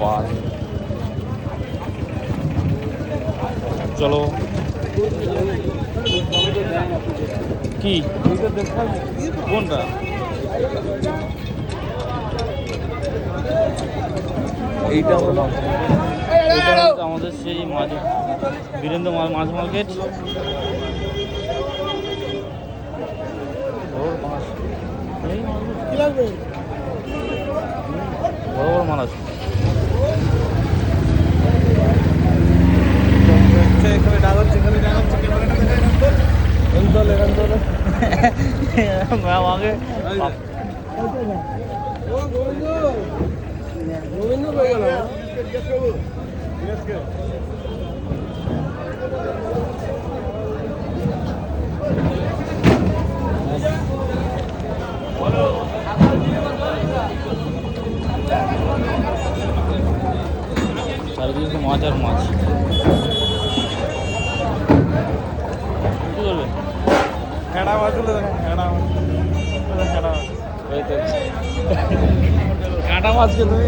পার চলো। কি? কোনটা? এইটা হলো এটা হচ্ছে আমাদের সেই মাছ বীরেন্দ্র মাছ। মার্কেট বড় বড় মাছ আছে। ম্যাম আগে চারিদিকে মাছ আর মাছ কাঁটা মাছকে তুমি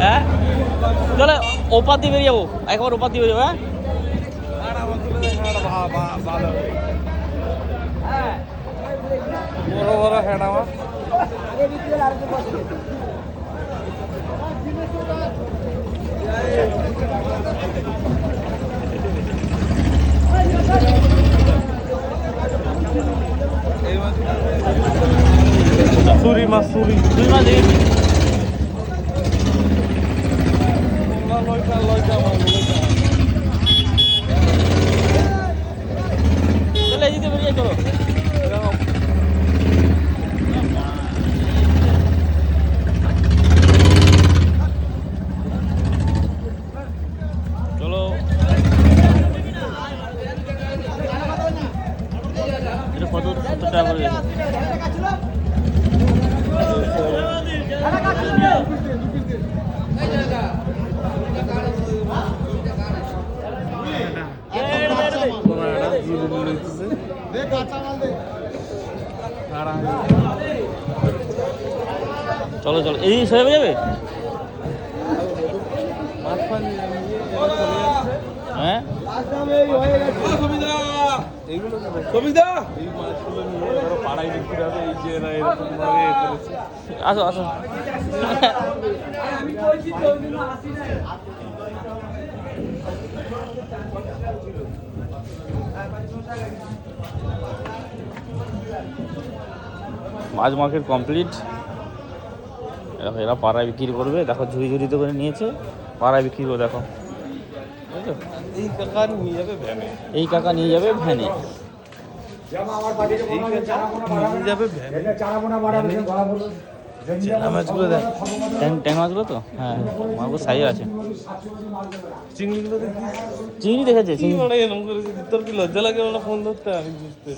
হ্যাঁ চলে ওপার বেরিয়ে যাব একবার ওপার দিয়ে বেরিয়ে যাব হ্যাঁ বড় বড় হ্যাঁ মাছ এই মাছগুলো সুরি মাছ সুরি তুই মাছ দেখি লয়টা লয়টা মাছ লয়টা চলে এদিকে বেরিয়ে চলো এরকম চলো। এটা কত টাকা করে? চলো চলো। এই সরে যাবে? হ্যাঁ? এইগুলো পাড়ায় বিক্রি আসো আসো। মাছ মার্কেট কমপ্লিট। দেখো, এরা পাড়ায় বিক্রি করবে। দেখো, ঝুড়ি ঝুড়িতে করে নিয়েছে। পাড়ায় বিক্রি করবে, দেখো? এই কাকা নিয়ে যাবে ভ্যানে। এই কাকা নিয়ে যাবে ভ্যানে এই কাকা নিয়ে যাবে ভ্যানে চেনা মাছগুলো দেখ। ট্যাং ট্যাং মাছগুলো তো? হ্যাঁ মাছগুলো সাইজ আছে। চিংড়িগুলো চিংড়ি দেখেছে চিংড়ি তোর কি লজ্জা লাগে? ফোন ধরতে আমি বুঝতে